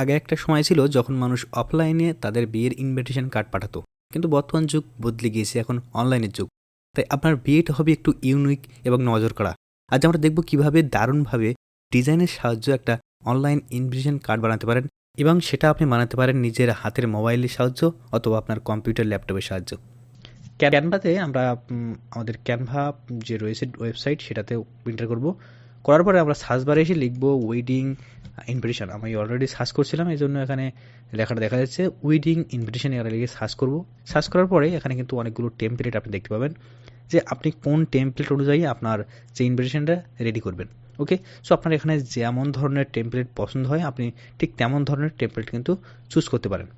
আগে একটা সময় ছিল যখন মানুষ অফলাইনে তাদের বিয়ের ইনভিটেশন কার্ড পাঠাতো। কিন্তু বর্তমান যুগ বদলে গিয়েছে, এখন অনলাইনের যুগ। তাই আপনার বিয়েটা হবে একটু ইউনিক এবং নজর করা। আজ আমরা দেখব কীভাবে দারুণভাবে ডিজাইনের সাহায্যে একটা অনলাইন ইনভিটেশন কার্ড বানাতে পারেন এবং সেটা আপনি বানাতে পারেন নিজের হাতের মোবাইলের সাহায্য অথবা আপনার কম্পিউটার ল্যাপটপের সাহায্য। ক্যানভাতে আমরা আমাদের ক্যানভা যে রয়েছে ওয়েবসাইট সেটাতে এন্টার করব। করার পরে আমরা সার্চ বারে এসে লিখব ওয়েডিং ইনভিটেশন আমি অলরেডি সার্চ করছিলাম, এই জন্য এখানে লেখাটা দেখা যাচ্ছে উইডিং ইনভিটেশন এখানে লিখে সার্চ করব। সার্চ করার পরে এখানে কিন্তু অনেকগুলো টেমপ্লেট আপনি দেখতে পাবেন, যে আপনি কোন টেমপ্লেট অনুযায়ী আপনার যে ইনভিটেশনটা রেডি করবেন ওকে সো আপনার এখানে যেমন ধরনের টেমপ্লেট পছন্দ হয়, আপনি ঠিক তেমন ধরনের টেমপ্লেট কিন্তু চুজ করতে পারেন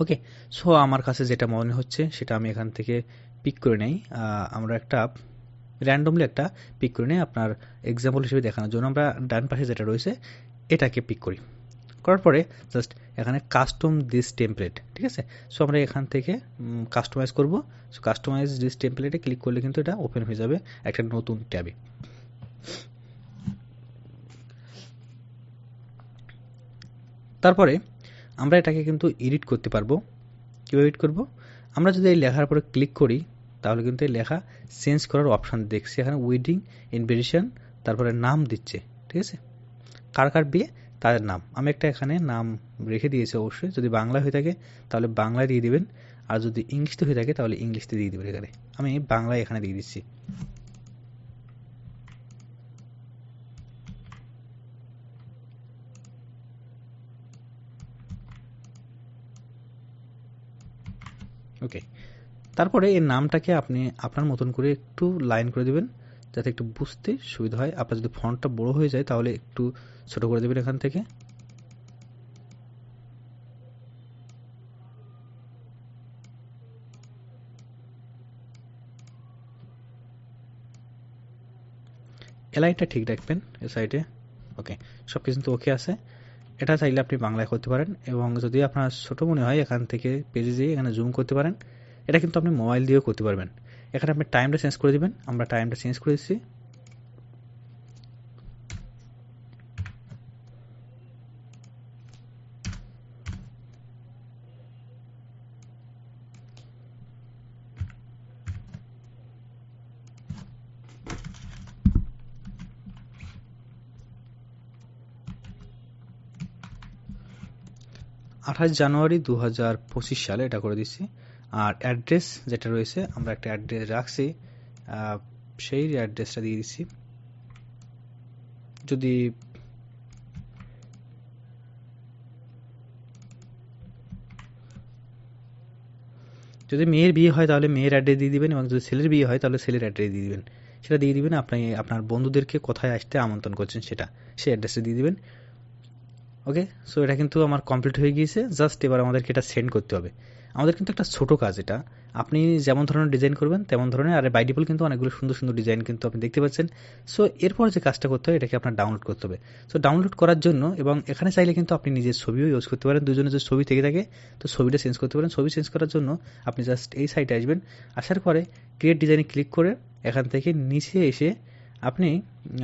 ওকে সো আমার কাছে যেটা মনে হচ্ছে, সেটা আমি এখান থেকে পিক করে নেই। আমরা একটা র্যান্ডমলি একটা পিক করে নেই, আপনার এক্সাম্পল হিসেবে দেখানোর জন্য। আমরা ডান পাশে যেটা রয়েছে এটাকে পিক করি। করার পরে জাস্ট এখানে কাস্টম দিস টেমপ্লেট ঠিক আছে? সো আমরা এখান থেকে কাস্টমাইজ করব। সো কাস্টমাইজ দিস টেমপ্লেটে ক্লিক করলে কিন্তু এটা ওপেন হয়ে যাবে একটা নতুন ট্যাবে। তারপরে আমরা এটাকে কিন্তু এডিট করতে পারব। কীভাবে এডিট করব? আমরা যদি এই লেখার উপরে ক্লিক করি, তাহলে কিন্তু এই লেখা চেঞ্জ করার অপশান দেখছি। এখানে উইডিং ইনভিটেশন তারপরে নাম দিচ্ছে, ঠিক আছে? কার কার বিয়ে? তাদের নাম। আমি একটা এখানে নাম রেখে দিয়েছি অবশ্যই। যদি বাংলা হয়ে থাকে, তাহলে বাংলায় দিয়ে দিবেন। আর যদি ইংলিশতে হয়ে থাকে, তাহলে ইংলিশতে দিয়ে দেবেন এখানে। আমি বাংলায় এখানে দিয়ে দিচ্ছি। ওকে তারপরে এই নামটাকে আপনি আপনার মতন করে একটু লাইন করে দিবেন। যাতে একটু বুঝতে সুবিধা হয়। আপনার যদি ফন্টটা বড় হয়ে যায়, তাহলে একটু ছোট করে দেবেন এখান থেকে। এলাইনটা ঠিক রাখবেন এ সাইডে ওকে সব কিছু কিন্তু ওকে আছে। এটা চাইলে আপনি বাংলায় করতে পারেন এবং যদি আপনার ছোট মনে হয়, এখান থেকে পেজে যেয়ে এখানে জুম করতে পারেন। এটা কিন্তু আপনি মোবাইল দিয়েও করতে পারবেন। এখানে আপনি টাইমটা চেঞ্জ করে দিবেন। আমরা টাইমটা চেঞ্জ করে দিচ্ছি। আঠাশ জানুয়ারি দু হাজার পঁচিশ সালে এটা করে দিচ্ছি। আর অ্যাড্রেস যেটা রয়েছে, আমরা একটা অ্যাড্রেস রাখছি সেই অ্যাড্রেসটা দিয়ে দিচ্ছি। যদি যদি মেয়ের বিয়ে হয় তাহলে মেয়ের অ্যাড্রেস দিয়ে দিবেন এবং যদি ছেলের বিয়ে হয় তাহলে ছেলের অ্যাড্রেস দিয়ে দিবেন। সেটা দিয়ে দিবেন, আপনি আপনার বন্ধুদেরকে কোথায় আসতে আমন্ত্রণ করছেন সেটা, সেই অ্যাড্রেসে দিয়ে দিবেন। ওকে সো এটা কিন্তু আমার কমপ্লিট হয়ে গিয়েছে। জাস্ট এবার আমাদেরকে এটা সেন্ড করতে হবে। আমাদের কিন্তু একটা ছোট কাজ এটা। আপনি যেমন ধরনের ডিজাইন করবেন, তেমন ধরনের, আর বাই কিন্তু অনেকগুলো সুন্দর সুন্দর ডিজাইন কিন্তু আপনি দেখতে পাচ্ছেন। সো এরপর যে কাজটা করতে হবে, এটাকে আপনার ডাউনলোড করতে হবে। সো ডাউনলোড করার জন্য এবং এখানে চাইলে কিন্তু আপনি নিজের ছবিও ইউজ করতে পারেন। দুজনের যে ছবি থেকে থাকে, তো ছবিটা চেঞ্জ করতে পারেন। ছবি চেঞ্জ করার জন্য আপনি জাস্ট এই সাইটে আসবেন। আসার পরে ক্রিয়েট ডিজাইনে ক্লিক করে এখান থেকে নিচে এসে আপনি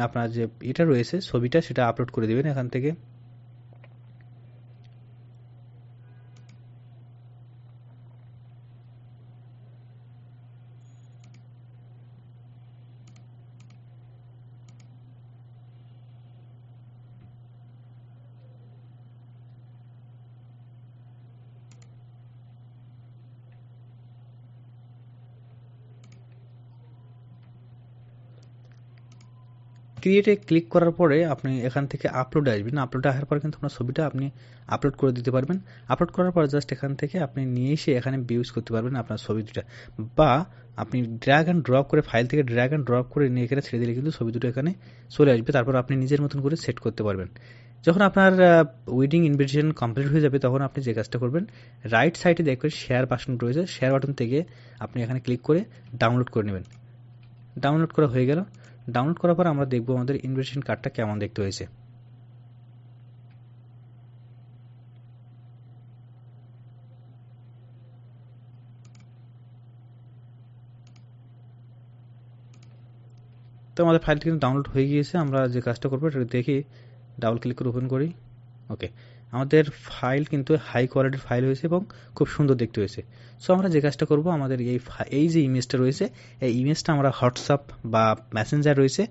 আপনার যে এটা রয়েছে, ছবিটা সেটা আপলোড করে দেবেন এখান থেকে। ক্রিয়েটে ক্লিক করার পরে আপনি এখান থেকে আপলোডে আসবেন। আপলোডে আসার পরে কিন্তু আপনার ছবিটা আপনি আপলোড করে দিতে পারবেন। আপলোড করার পর জাস্ট এখান থেকে আপনি নিয়ে এসে এখানে ইউজ করতে পারবেন আপনার ছবি দুটা। বা আপনি ড্র্যাগ অ্যান্ড ড্রপ করে ফাইল থেকে ড্র্যাগ অ্যান্ড ড্রপ করে নিয়ে এখানে ছেড়ে দিলে কিন্তু ছবি দুটো এখানে চলে আসবে। তারপর আপনি নিজের মতন করে সেট করতে পারবেন। যখন আপনার ওয়েডিং ইনভিটেশন কমপ্লিট হয়ে যাবে তখন আপনি যে কাজটা করবেন রাইট সাইডে দেখবেন শেয়ার বাটন রয়েছে। শেয়ার বাটন থেকে আপনি এখানে ক্লিক করে ডাউনলোড করে নেবেন। ডাউনলোড করা হয়ে গেল। ডাউনলোড করার পর আমরা দেখব আমাদের ইনভিটেশন কার্ডটা কেমন দেখতে হয়েছে। তো আমাদের ফাইলটি কিন্তু ডাউনলোড হয়ে গিয়েছে, আমরা যে কাজটা করব এটা দেখি ডাবল ক্লিক করে ওপেন করি। ওকে আমাদের ফাইল কিন্তু হাই কোয়ালিটির ফাইল হয়েছে এবং খুব সুন্দর দেখতে হয়েছে। সো আমরা যে কাজটা করব, আমাদের এই এই যে ইমেজটা রয়েছে, এই ইমেজটা আমরা হোয়াটসঅ্যাপ বা মেসেঞ্জার রয়েছে,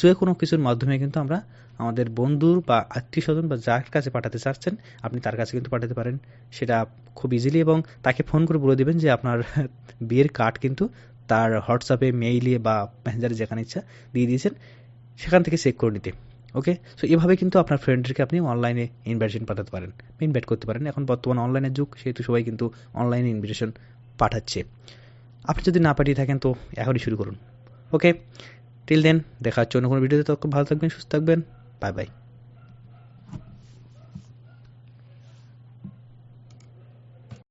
যে কোনো কিছুর মাধ্যমে কিন্তু আমরা আমাদের বন্ধু বা আত্মীয় স্বজন বা যার কাছে পাঠাতে চাচ্ছেন, আপনি তার কাছে কিন্তু পাঠাতে পারেন। সেটা খুব ইজিলি এবং তাকে ফোন করে বলে দেবেন যে, আপনার বিয়ের কার্ড কিন্তু তার হোয়াটসঅ্যাপে মেইলে বা মেসেঞ্জারে যেখানে ইচ্ছা দিয়ে দিয়েছেন, সেখান থেকে চেক করে নিতে। ওকে সো এভাবে কিন্তু আপনার ফ্রেন্ডদেরকে আপনি অনলাইনে ইনভাইটেশন পাঠাতে পারেন। ইনভাইট করতে পারেন। এখন বর্তমান অনলাইনের যুগ, সেহেতু সবাই কিন্তু অনলাইনে ইনভিটেশন পাঠাচ্ছে। আপনি যদি না পাঠিয়ে থাকেন, তো এখনই শুরু করুন। ওকে টিল দেন দেখা হচ্ছে অন্য কোনো ভিডিওতে তখন ভালো থাকবেন, সুস্থ থাকবেন। Bye bye